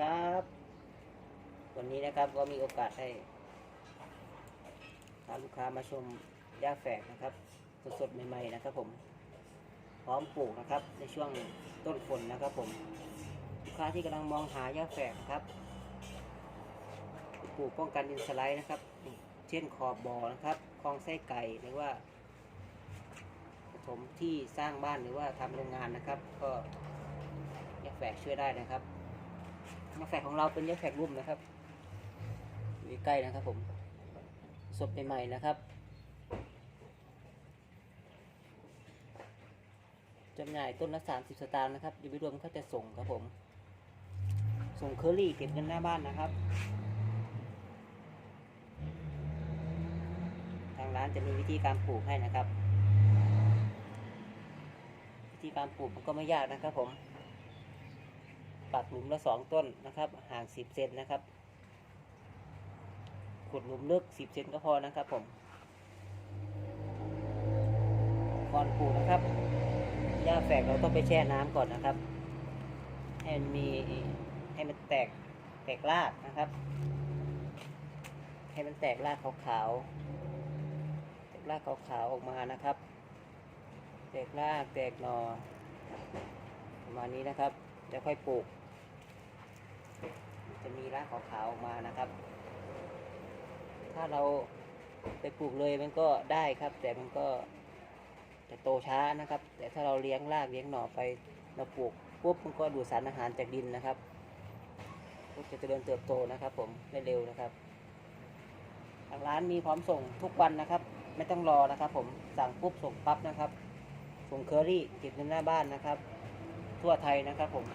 ครับ วันนี้นะครับก็มีโอกาสให้พาลูกค้ามาชมหญ้าแฝกนะครับ สดๆใหม่ๆนะครับ ผม พร้อมปลูกนะครับ ในช่วงต้นฝนนะครับ ผมลูกค้าที่กำลังมองหาหญ้าแฝกครับปลูกป้องกันดินสไลด์นะครับ เช่นขอบบ่อนะครับคลองไส้ไก่หรือว่าผมที่สร้างบ้านหรือว่าทำโรงงานนะครับ ก็หญ้าแฝกช่วยได้นะครับ ยาแฝกของเราเป็นยาแฝกรุ่มนะครับอยู่ใกล้นะครับผมสดใหม่ๆนะครับจำหน่ายต้นละ 30 สตางค์นะครับอยู่ไปรวมเขาจะส่งครับผม ส่งเคอรี่เก็บเงินหน้าบ้านนะครับ ทางร้านจะมีวิธีการปลูกให้นะครับ วิธีการปลูกมันก็ไม่ยากนะครับผม ปักหลุมละสองต้นนะครับ ห่างสิบเซนนะครับ ขุดหลุมลึกสิบเซนก็พอนะครับผมก่อนปลูกนะครับหญ้าแฝกเราต้องไปแช่น้ำก่อนนะครับ ให้มันมีให้มันแตกแตกรากนะครับ ให้มันแตกรากขาวๆแตกรากขาวๆออกมานะครับ แตกรากแตกหนอประมาณนี้นะครับ แล้วค่อยปลูก จะมีรากขาวๆออกมานะครับ ถ้าเราไปปลูกเลยมันก็ได้ครับ แต่มันก็จะโตช้านะครับ แต่ถ้าเราเลี้ยงรากเลี้ยงหน่อไปเราปลูกปุ๊บมันก็ดูดสารอาหารจากดินนะครับก็จะเจริญเติบโตนะครับ ผมได้เร็วนะครับทางร้านมีพร้อมส่งทุกวันนะครับ ไม่ต้องรอนะครับ ผมสั่งปุ๊บส่งปั๊บนะครับ ส่งเคอรี่เก็บเงินหน้าบ้านนะครับ ทั่วไทยนะครับ ผม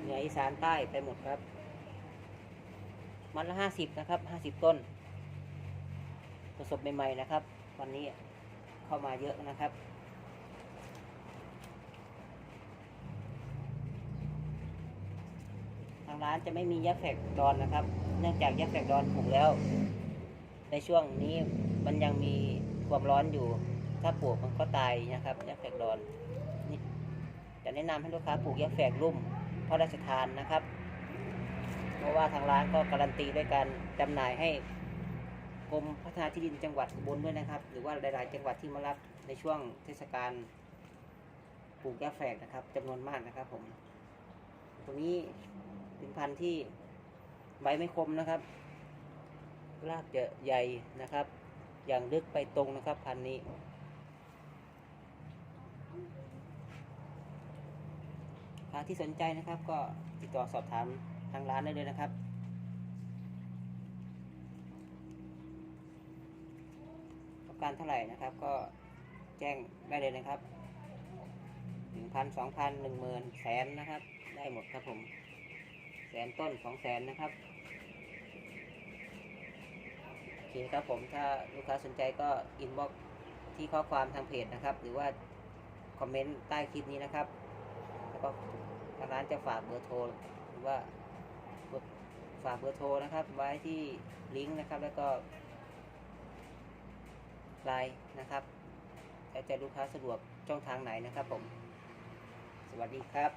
เหนืออีสานใต้ไปหมดครับ มันละห้าสิบนะครับห้าสิบต้นประสบใหม่ๆนะครับ วันนี้เข้ามาเยอะนะครับทางร้านจะไม่มียักษ์แฝกดอนนะครับ เนื่องจากยักษ์แฝกดอนปลูกแล้ว ในช่วงนี้มันยังมีความร้อนอยู่ ถ้าปลูกมันก็ตายนะครับยักษ์แฝกดอนจะแนะนำให้ลูกค้าปลูกยักษ์แฝกรุ่มพระราชทานนะครับ เพราะว่าทางร้านก็การันตีด้วยการจำหน่ายให้กรมพัฒนาที่ดินจังหวัดอุบลด้วยนะครับ หรือว่าหลาย ๆ จังหวัดที่มารับในช่วงเทศกาลปลูกแก้แฝกนะครับจำนวนมากนะครับผม ตรงนี้เป็นพันธุ์ที่ใบไม่คมนะครับรากจะใหญ่นะครับ อย่างลึกไปตรงนะครับ พันธุ์นี้ใครที่สนใจนะครับก็ติดต่อสอบถาม ทางร้านได้เลยนะครับ ต้องการเท่าไหร่นะครับก็แจ้งได้เลยนะครับหนึ่งพันสองพันหนึ่งหมื่นแสนนะครับ ได้หมดครับผมแสนต้นสองแสนนะครับโอเคครับผมถ้าลูกค้าสนใจก็อินบ็อกที่ข้อความทางเพจนะครับ หรือว่าคอมเมนต์ใต้คลิปนี้นะครับ แล้วก็ทางร้านจะฝากเบอร์โทรหรือว่า ฝากเบอร์โทรนะครับ ไว้ที่ลิงก์นะครับ แล้วก็ไลน์นะครับแล้วแต่ลูกค้าสะดวกช่องทางไหนนะครับผม สวัสดีครับ